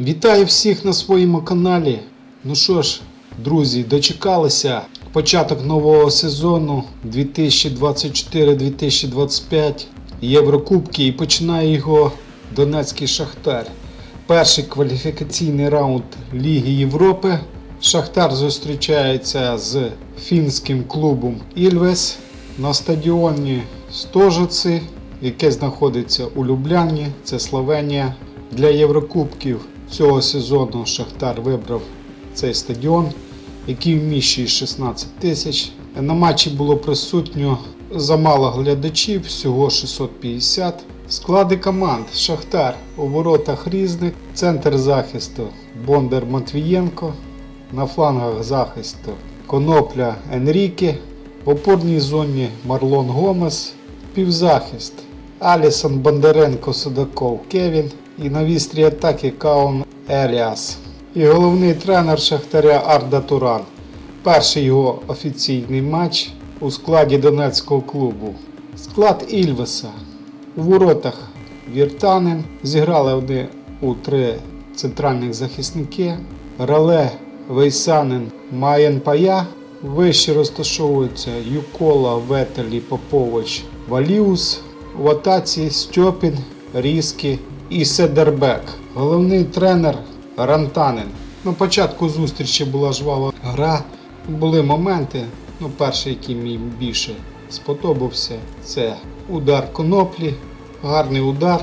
Вітаю всіх на своєму каналі. Ну що ж, друзі, дочекалися початок нового сезону 2024-2025 Єврокубки і починає його Донецький Шахтар. Перший кваліфікаційний раунд Ліги Європи. Шахтар зустрічається з фінським клубом Ільвес на стадіоні Стожиці, яке знаходиться у Любляні, це Словенія. Для Єврокубків цього сезону Шахтар вибрав цей стадіон, який вміщує 16 тисяч. На матчі було присутньо замало глядачів, всього 650. Склади команд. Шахтар у воротах різних, центр захисту Бондар Матвієнко, на флангах захисту Конопля Енріке, в опорній зоні Марлон Гомес, півзахист Алісон Бондаренко Судаков Кевін і на вістрі атаки Каун Еліас. І головний тренер Шахтаря Арда Туран. Перший його офіційний матч у складі Донецького клубу. Склад Ільвеса. У воротах Віртанин. Зіграли вони у три центральних захисники. Рале Вейсанин Маєнпая. Вище розташовуються Юкола, Ветелі, Попович, Валіус. В атаці Стьопін, Різкі і Седербек. Головний тренер Рантанин. На початку зустрічі була жвава гра. Були моменти. Ну, перший, який мені більше сподобався, це удар коноплі. Гарний удар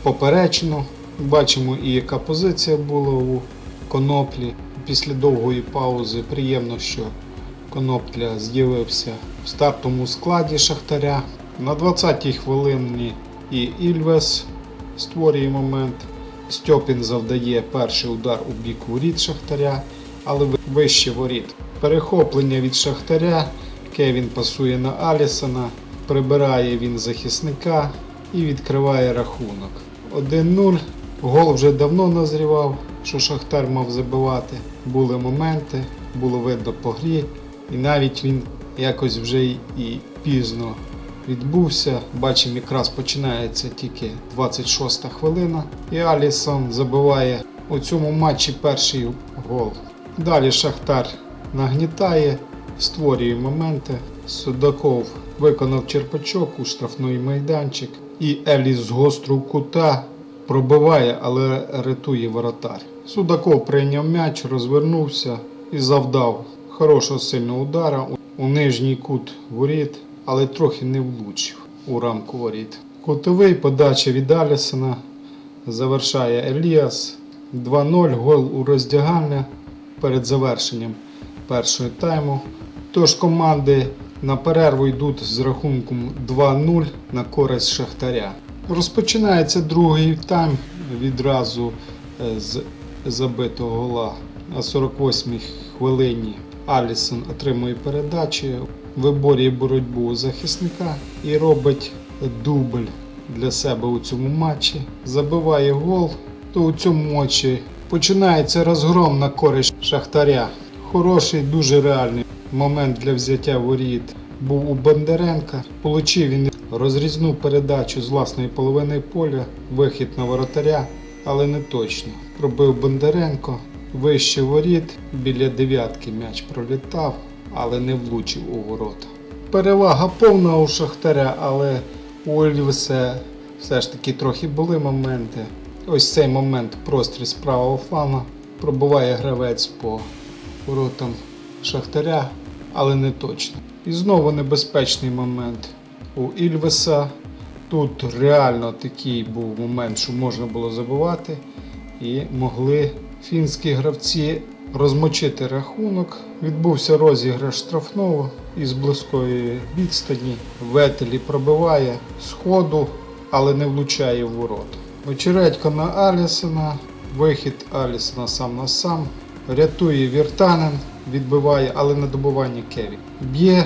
в поперечину. Бачимо і яка позиція була у коноплі. Після довгої паузи приємно, що Конопля з'явився в стартовому складі Шахтаря. На 20-й хвилині і Ільвес створює момент. Стьопін завдає перший удар у бік воріт Шахтаря, але вище воріт. Перехоплення від Шахтаря. Кевін пасує на Алісона, прибирає він захисника і відкриває рахунок. 1-0. Гол вже давно назрівав, що Шахтар мав забивати. Були моменти, було видно по грі. І навіть він якось вже і пізно відбувся. Бачимо, якраз починається тільки 26 хвилина. І Алісон забиває у цьому матчі перший гол. Далі Шахтар нагнітає, створює моменти. Судаков виконав черпачок у штрафний майданчик. І Еліс з гострого кута пробиває, але рятує воротар. Судаков прийняв м'яч, розвернувся і завдав хорошого сильного удара у нижній кут воріт, але трохи не влучив у рамку воріт. Кутовий подача від Алісона завершає Еліас. 2-0 гол у роздягальня перед завершенням першого тайму. Тож команди на перерву йдуть з рахунком 2-0 на користь Шахтаря. Розпочинається другий тайм відразу е, з забитого гола на 48-й хвилині. Алісон отримує передачі, виборює боротьбу у захисника і робить дубль для себе у цьому матчі. Забиває гол, то у цьому матчі починається розгром на користь Шахтаря. Хороший, дуже реальний момент для взяття воріт був у Бондаренка. Получив він розрізну передачу з власної половини поля, вихід на воротаря, але не точно. Пробив Бондаренко, вище воріт, біля дев'ятки м'яч пролітав, але не влучив у ворота. Перевага повна у Шахтаря, але у Ольвеса все ж таки трохи були моменти. Ось цей момент простріл з правого флана пробиває гравець по воротам Шахтаря, але не точно. І знову небезпечний момент у Ільвеса. Тут реально такий був момент, що можна було забивати, і могли фінські гравці розмочити рахунок. Відбувся розіграш штрафного із близької відстані. Ветелі пробиває сходу, але не влучає в ворота. Очередько на Алісона, вихід Алісона сам на сам. Рятує Віртанин, відбиває, але на добуванні Кевін. Б'є,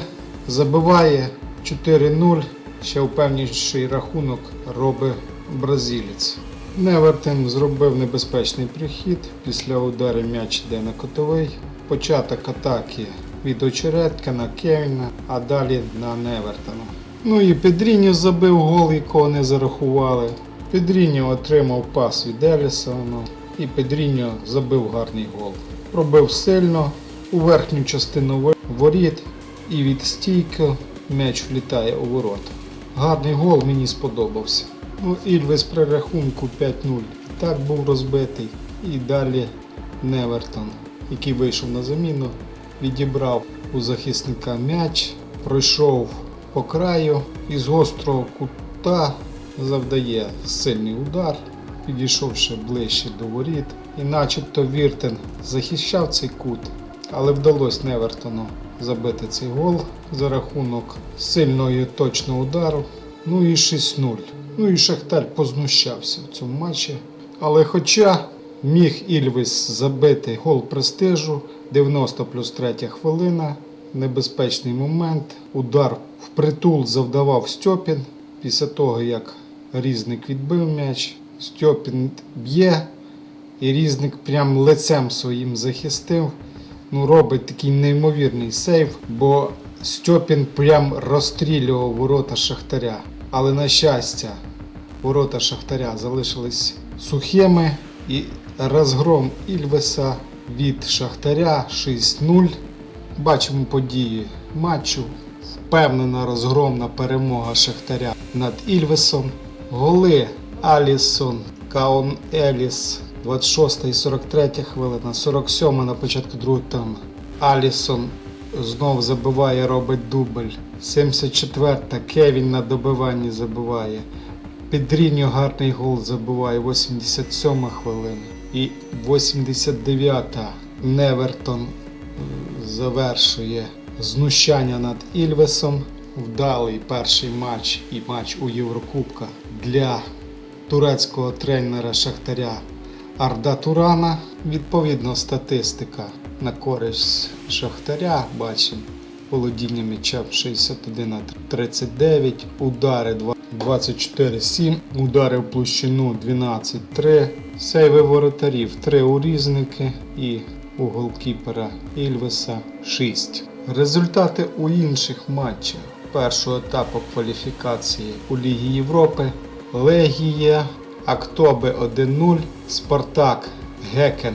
забиває 4-0. Ще впевніший рахунок робить бразилець. Невертин зробив небезпечний прихід. Після удару м'яч йде на котовий. Початок атаки від очередка на Кевіна, а далі на Невертона. Ну і Педріньо забив гол, якого не зарахували. Педріньо отримав пас від Елісона. і Педріньо забив гарний гол. Пробив сильно у верхню частину воріт і від стійки м'яч влітає у ворота. Гарний гол мені сподобався. Ну, Ільвес при рахунку 5-0 так був розбитий. І далі Невертон, який вийшов на заміну, відібрав у захисника м'яч, пройшов по краю і з гострого кута завдає сильний удар, підійшовши ближче до воріт. І начебто Віртен захищав цей кут, але вдалося Невертону забити цей гол за рахунок сильного і точного удару. Ну і 6-0. Ну і Шахтар познущався в цьому матчі. Але хоча міг Ільвіс забити гол престижу, 90 плюс 3 хвилина, небезпечний момент, удар впритул завдавав Стьопін. Після того, як Різник відбив м'яч, Стьопін б'є, і Різник прям лицем своїм захистив. Ну, робить такий неймовірний сейв, бо Стьопін прям розстрілював ворота Шахтаря. Але на щастя, ворота Шахтаря залишились сухими і розгром Ільвеса від Шахтаря 6-0. Бачимо події матчу. Впевнена розгромна перемога Шахтаря над Ільвесом. Голи Алісон, Каон Еліс, 26 і 43 хвилина, 47 на початку другого тайму. Алісон знов забиває, робить дубль. 74 Кевін на добиванні забиває. Педріньо гарний гол забиває 87 хвилина. І 89-та Невертон завершує знущання над Ільвесом. Вдалий перший матч і матч у Єврокубках для турецького тренера Шахтаря Арда Турана. Відповідно, статистика на користь Шахтаря бачимо. Володіння м'ячем 61 на 39, удари 24-7, удари в площину 12-3, сейви воротарів 3 урізники і у голкіпера Ільвеса 6. Результати у інших матчах першого етапу кваліфікації у Лігі Європи Легія Актобе 1-0, Спартак Гекен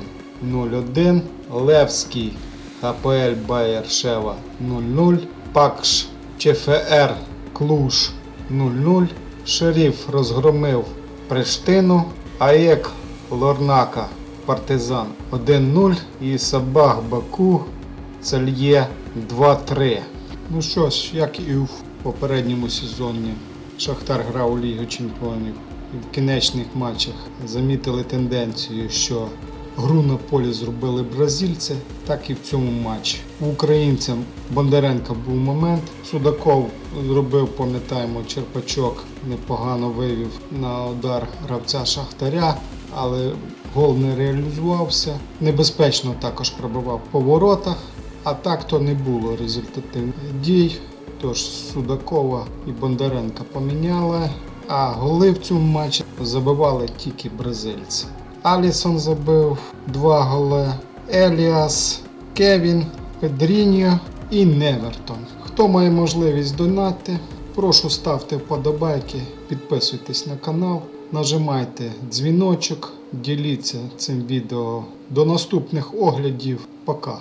0-1, Левський ХПЛ Байершева 0-0, Пакш ЧФР Клуж 0-0, Шеріф розгромив Приштину, АЕК Лорнака Партизан 1-0 і Сабах Баку Цельє 2-3. Ну що ж, як і в попередньому сезоні, Шахтар грав у Лігу Чемпіонів і в кінечних матчах замітили тенденцію, що гру на полі зробили бразильці, так і в цьому матчі. У українцям Бондаренка був момент. Судаков зробив, пам'ятаємо, черпачок, непогано вивів на удар гравця Шахтаря, але гол не реалізувався. Небезпечно також пробивав по воротах, а так то не було результативних дій. Тож Судакова і Бондаренка поміняли, а голи в цьому матчі забивали тільки бразильці. Алісон забив два голи, Еліас, Кевін, Педріньо і Невертон. Хто має можливість донати, прошу ставте вподобайки, підписуйтесь на канал, нажимайте дзвіночок, діліться цим відео. До наступних оглядів. Пока.